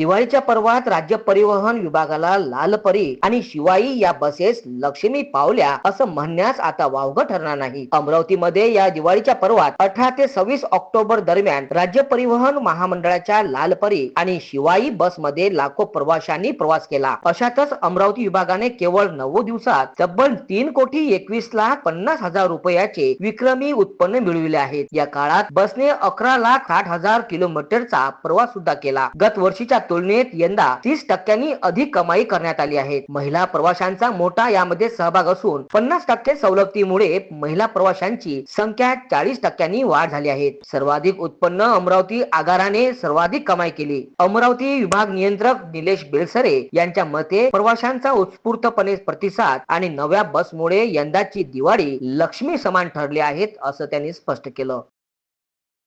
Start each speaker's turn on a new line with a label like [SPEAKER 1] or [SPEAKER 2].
[SPEAKER 1] दिवाळीच्या पर्वात राज्य परिवहन विभागाला लालपरी आणि शिवाई या बसेस लक्ष्मी पावल्या असं म्हणण्यास आता वावग ठरणार नाही. अमरावतीमध्ये या दिवाळीच्या पर्वात अठरा ते सव्वीस ऑक्टोबर दरम्यान राज्य परिवहन महामंडळाच्या लालपरी आणि शिवाई बसमध्ये लाखो प्रवाशांनी प्रवास केला. अशातच अमरावती विभागाने केवळ नऊ दिवसात तब्बल तीन कोटी एकवीस लाख पन्नास हजार रुपयाचे विक्रमी उत्पन्न मिळविले आहेत. या काळात बसने अकरा लाख साठ हजार किलोमीटरचा प्रवास सुद्धा केला. गत वर्षीच्या तुलनेत यंदा तीस टक्क्यांनी अधिक कमाई करण्यात आली आहे. महिला प्रवाशांचा मोठा यामध्ये सहभाग असून पन्नास टक्के सवलतीमुळे महिला प्रवाशांची संख्या चाळीस टक्क्यांनी वाढ झाली आहे. सर्वाधिक उत्पन्न अमरावती आगाराने सर्वाधिक कमाई केली. अमरावती विभाग नियंत्रक निलेश बेलसरे यांच्या मते प्रवाशांचा उत्स्फूर्तपणे प्रतिसाद आणि नव्या बसमुळे यंदाची दिवाळी लक्ष्मी समान ठरली आहेत असं त्यांनी स्पष्ट केलं.